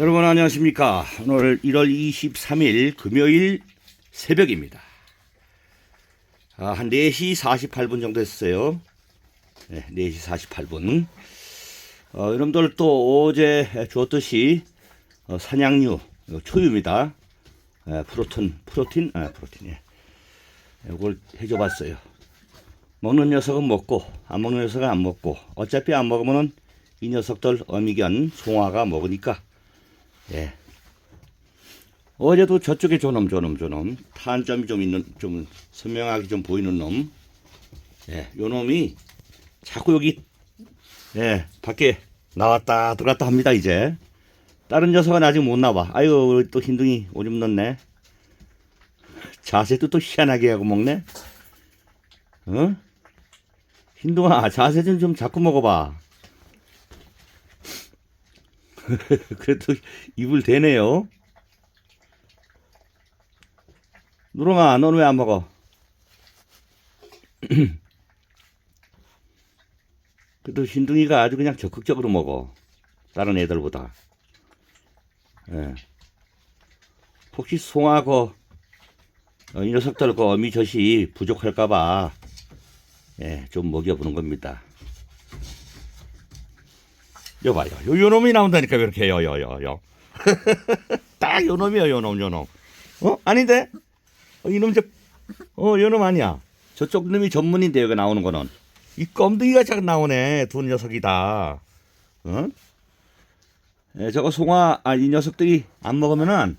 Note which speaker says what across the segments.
Speaker 1: 여러분 안녕하십니까. 오늘 1월 23일 금요일 새벽입니다. 아, 한 4시 48분 정도 했어요. 네, 4시 48분. 어, 여러분들 또 어제 주었듯이 어, 산양류, 이거 초유입니다. 에, 프로틴, 프로틴, 아, 프로틴, 예. 이걸 해줘 봤어요. 먹는 녀석은 먹고, 안 먹는 녀석은 안 먹고, 어차피 안 먹으면은 이 녀석들 어미견 송아가 먹으니까 예. 어제도 저쪽에 저놈 저놈 저놈 탄점이 좀 있는 좀 선명하게 좀 보이는 놈. 예. 요 놈이 자꾸 여기 예, 밖에 나왔다 들어갔다 합니다, 이제. 다른 녀석은 아직 못 나와. 아유, 또 흰둥이 오줌 넣네. 자세도 또 희한하게 하고 먹네. 어? 흰둥아, 자세 좀, 좀 자꾸 먹어봐. 그래도 입을 대네요. 누렁아, 넌왜안 먹어? 그래도 흰둥이가 아주 그냥 적극적으로 먹어. 다른 애들보다. 예. 혹시 송하고 어, 이 녀석들 그 어미젖이 부족할까봐 예, 좀 먹여보는 겁니다. 여봐요. 요, 요 놈이 나온다니까, 왜 이렇게, 요, 요, 요, 요. 딱 요 놈이야, 요 놈, 요 놈. 어? 아닌데? 어, 이놈 저, 어, 요 놈 아니야. 저쪽 놈이 전문인데, 여기 나오는 거는. 이 껌둥이가 자꾸 나오네. 두 녀석이다. 어? 예, 저거 송화, 아, 이 녀석들이 안 먹으면은,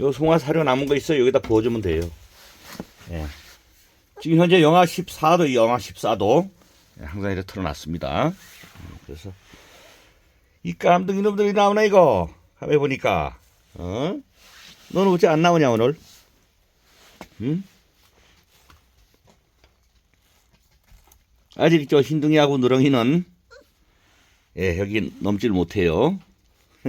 Speaker 1: 요 송화 사료 남은 거 있어요. 여기다 부어주면 돼요. 예. 지금 현재 영하 14도, 영하 14도. 예, 항상 이렇게 틀어놨습니다. 음, 그래서, 이 깜둥이 놈들이 나오나 이거? 가만히 보니까. 어? 너는 어째 안 나오냐 오늘? 응? 아직 저 흰둥이하고 누렁이는 예 여기 넘질 못해요.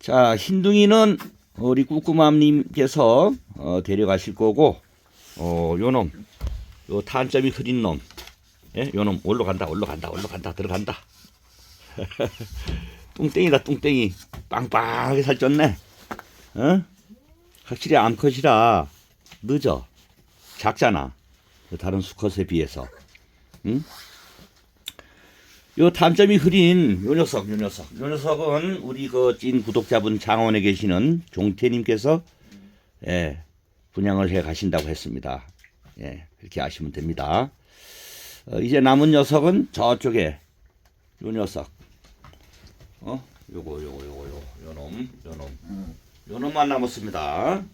Speaker 1: 자 흰둥이는 우리 꾸꾸맘님께서 어, 데려가실 거고 어 요놈 요 탄점이 흐린 놈, 예? 요놈 올라간다, 올라간다, 올라간다, 들어간다. 뚱땡이다, 뚱땡이. 빵빵하게 살쪘네. 어? 확실히 암컷이라 늦어. 작잖아. 그 다른 수컷에 비해서. 응? 요 탄점이 흐린 요 녀석, 요 녀석. 요 녀석은 우리 그 찐 구독자분 장원에 계시는 종태님께서 예, 분양을 해 가신다고 했습니다. 예, 그렇게 아시면 됩니다. 어, 이제 남은 녀석은 저쪽에 요 녀석. 어? 요거 요거 요거 요 요놈 요놈 요놈만 남았습니다.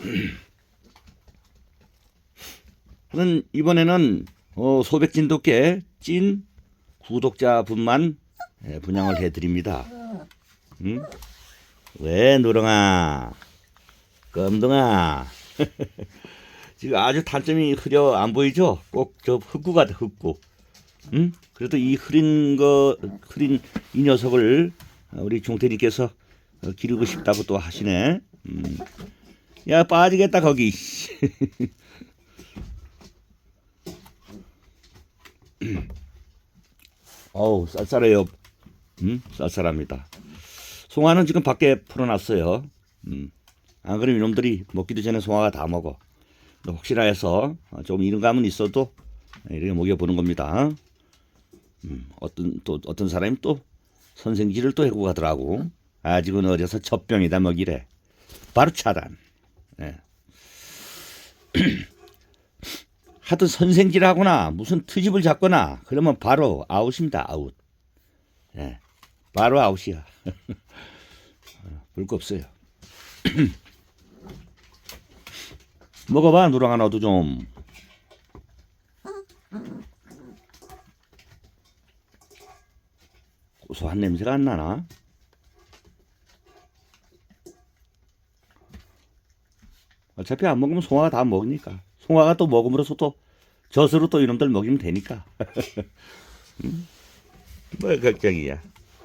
Speaker 1: 저는 이번에는 어, 소백진 도께 찐 구독자분만 예, 분양을 해드립니다. 응? 왜 누렁아, 껌둥아. 지금 아주 단점이 흐려 안 보이죠? 꼭 저 흑구 같아 흑구. 응? 그래도 이 흐린 거 흐린 이 녀석을 우리 종태님께서 어, 기르고 싶다고 또 하시네. 음. 야 빠지겠다 거기. 어우 쌀쌀해요. 음? 쌀쌀합니다. 송화는 지금 밖에 풀어놨어요. 음. 안 그러면 이놈들이 먹기도 전에 송화가 다 먹어. 혹시나 해서 좀 이런 감은 있어도 이렇게 먹여보는 겁니다. 음, 어떤 또 어떤 사람이 또 선생질을 또 해고 가더라고. 아직은 어려서 젖병이다 먹이래. 바로 차단. 예. 하여튼 선생질 하거나 무슨 트집을 잡거나 그러면 바로 아웃입니다. 아웃. 예. 바로 아웃이야. 볼 거 없어요. 먹어봐 누랑아 너도 좀. 고소한 냄새가 안 나나? 어차피 안 먹으면 송아가 다 먹으니까. 송아가 또 먹음으로써 또 젖으로 또 이놈들 먹이면 되니까. 음? 뭐 걱정이야?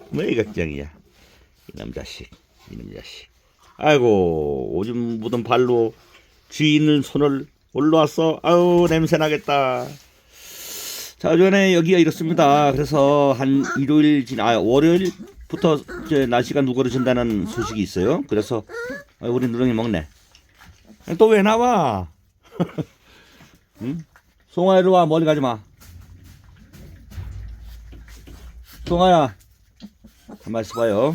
Speaker 1: 뭐 걱정이야? 이놈 자식 이놈 자식. 아이고 오줌 묻은 발로 주인을 손을 올라왔어. 아우 냄새 나겠다. 자, 전에 여기가 이렇습니다. 그래서 한 일요일 진, 아, 월요일부터 이제 날씨가 누그러진다는 소식이 있어요. 그래서 아, 우리 누렁이 먹네. 또 왜 나와? 응? 송아 이리 와, 멀리 가지 마. 송아야, 가만 있어봐요.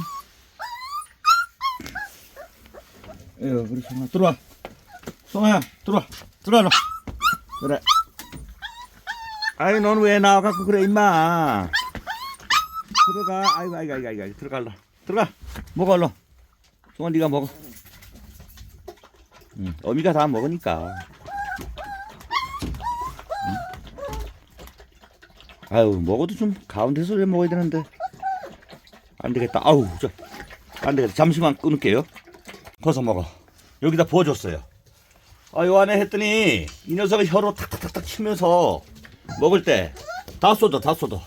Speaker 1: 에휴, 그래, 송아, 들어와. 송아야, 들어와. 들어와, 너. 그래. 아이 넌 왜 나와갖고 그래 임마? 들어가. 아이고 아이고 아이고 아이고 얼른 들어가. 먹어 얼른. 송아 네가 먹어. 응, 어미가 다 먹으니까. 응? 아유 먹어도 좀 가운데서 왜 먹어야 되는데. 안 되겠다. 아우 저안 되겠다. 잠시만 끊을게요. 거서 먹어. 여기다 부어줬어요 아, 요 안에 했더니 이 녀석은 혀로 탁탁탁탁 치면서 먹을 때 다 쏟아 다 쏟아.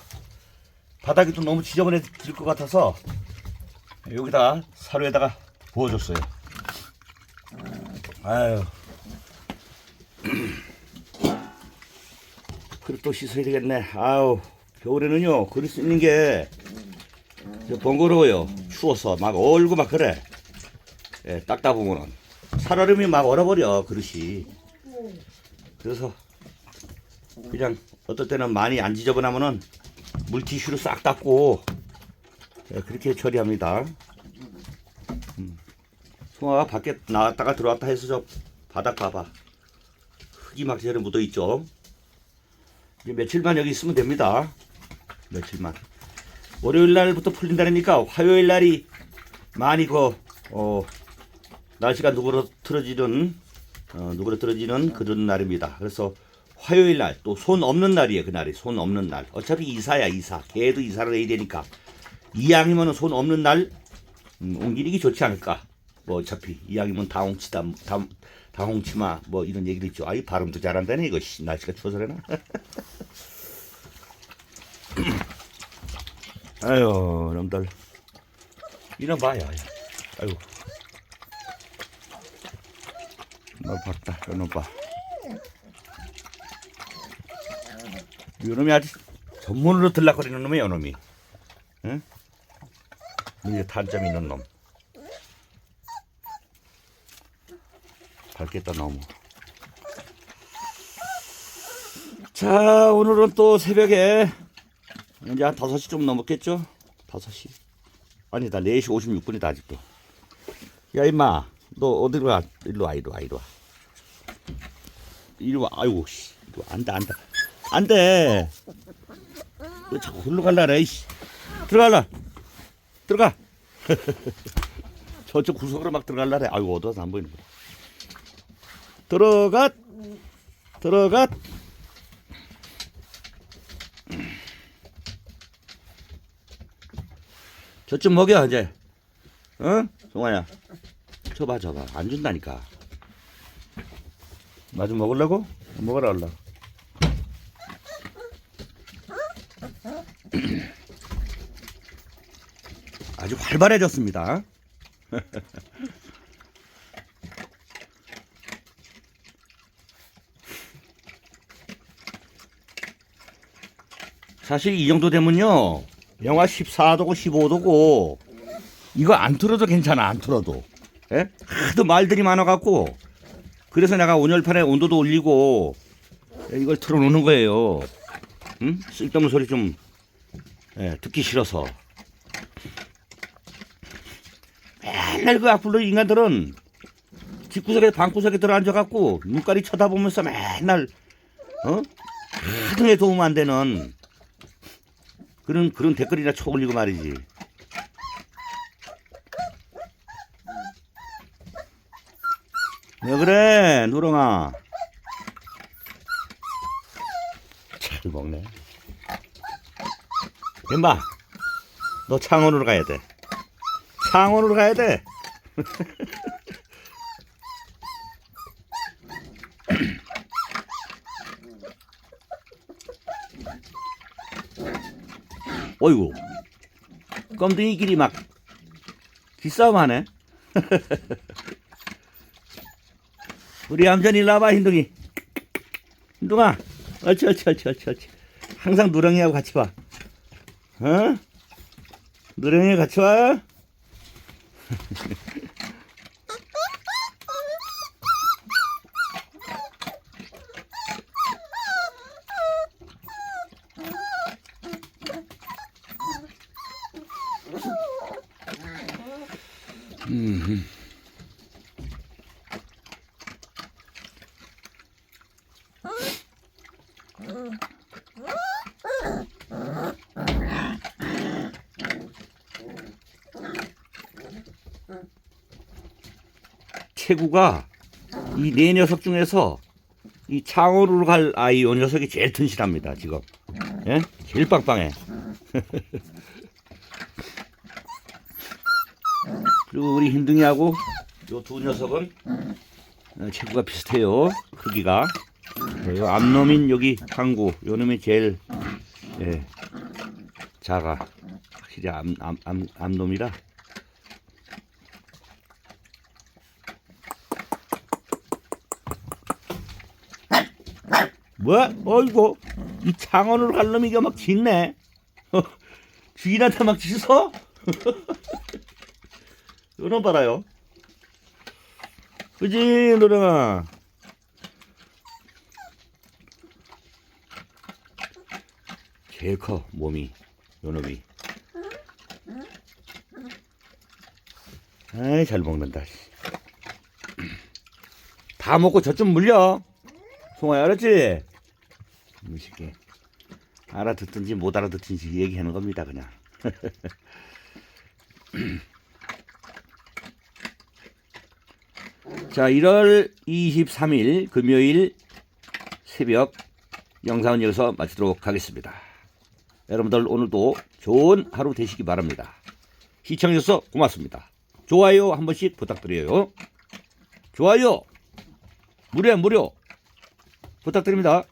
Speaker 1: 바닥이 좀 너무 지저분해질 것 같아서 여기다 사료에다가 부어줬어요. 아유. 그릇 또 씻어야 되겠네. 아유 겨울에는요 그릇 씻는 게저 번거로워요. 추워서 막 얼고 막 그래. 예, 닦다 보면은 살얼음이 막 얼어버려 그릇이 그래서 그냥 어떨 때는 많이 안 지저분하면은 물티슈로 싹 닦고 예, 그렇게 처리합니다. 음. 송아가 밖에 나왔다가 들어왔다 해서 저 바닥 봐봐. 흙이 막 저래 묻어 있죠. 이제 며칠만 여기 있으면 됩니다. 며칠만. 월요일 날부터 풀린다니까 화요일 날이 많이 그 어, 날씨가 누그러뜨러지는 어, 누그러뜨러지는 그런 날입니다. 그래서 화요일 날 또 손 없는 날이에요. 그 날이 손 없는 날. 어차피 이사야 이사. 개도 이사를 해야 되니까 이왕이면 손 없는 날 음, 옮기기 좋지 않을까. 뭐 어차피 이왕이면 다홍치다 다, 다홍치마 뭐 이런 얘기를 있죠. 아이 발음도 잘한다네 이거 씨, 날씨가 추워서 그러나. 아유 놈들 이런 봐야. 아이 고. 너 봤다. 이놈 봐. 이놈이 아주 전문으로 들락거리는 놈이야, 이놈이. 응? 이게 단점 있는 놈. 밝겠다, 너무. 자, 오늘은 또 새벽에 이제 한 5시 좀 넘었겠죠? 5시. 아니다, 4시 56분이다, 아직도. 야, 임마. 너 어디로 와? 일로 와, 일로 와, 일로 와. 이리 와, 아이고, 씨. 이리 와, 안 돼, 안 돼. 안 돼. 왜 자꾸 흘러갈라래, 이씨. 들어갈라. 들어가. 저쪽 구석으로 막 들어갈라래. 아이고, 어두워서 안 보이는 거야. 들어가. 들어가. 저좀 먹여, 이제. 응? 송아야. 줘봐, 줘봐. 안 준다니까. 나 좀 먹으려고? 먹으라, 얼라. 아주 활발해졌습니다. 사실 이 정도 되면요. 영하 14도고 15도고 이거 안 틀어도 괜찮아. 안 틀어도. 예? 하도 말들이 많아 갖고 그래서 내가 온열판에 온도도 올리고 이걸 틀어놓는 거예요. 응? 쓸데없는 소리 좀 예, 듣기 싫어서. 맨날 그 악플로 인간들은 집구석에 방구석에 들어앉아갖고 눈깔이 쳐다보면서 맨날 어 하등에 도움 안 되는 그런 그런 댓글이나 쳐 올리고 말이지. 왜 그래 누렁아? 잘 먹네. 임마, 너 창원으로 가야 돼. 창원으로 가야 돼. 어이구, 껌둥이끼리 막 기싸움 하네. 우리 얌전히 일로 와봐, 흰둥이. 흰둥아, 옳지, 옳지, 옳지, 옳지, 옳지. 항상 누렁이하고 같이 봐. 어? 누렁이 같이 와. 음. 체구가 이 네 녀석 중에서 이 창원으로 갈 아이 요 녀석이 제일 튼실합니다 지금. 예? 제일 빵빵해. 그리고 우리 흰둥이하고 요 두 녀석은 어, 체구가 비슷해요 크기가. 네, 요 앞놈인 여기 항구 요 놈이 제일 예, 작아. 확실히 앞, 앞, 앞, 앞놈이라 뭐야? 어이구 이 창원으로 갈 놈이 이게 막 짖네 주인한테 막 짖어? 이놈 봐라요 그지 노령아 제일 커 몸이 요놈이 아이 잘 먹는다 씨. 다 먹고 저 좀 물려 송아야 알았지? 무식해 알아듣든지 못 알아듣든지 얘기하는 겁니다 그냥. 자 1월 23일 금요일 새벽 영상은 여기서 마치도록 하겠습니다. 여러분들 오늘도 좋은 하루 되시기 바랍니다. 시청해주셔서 고맙습니다. 좋아요 한 번씩 부탁드려요. 좋아요 무료 무료 부탁드립니다.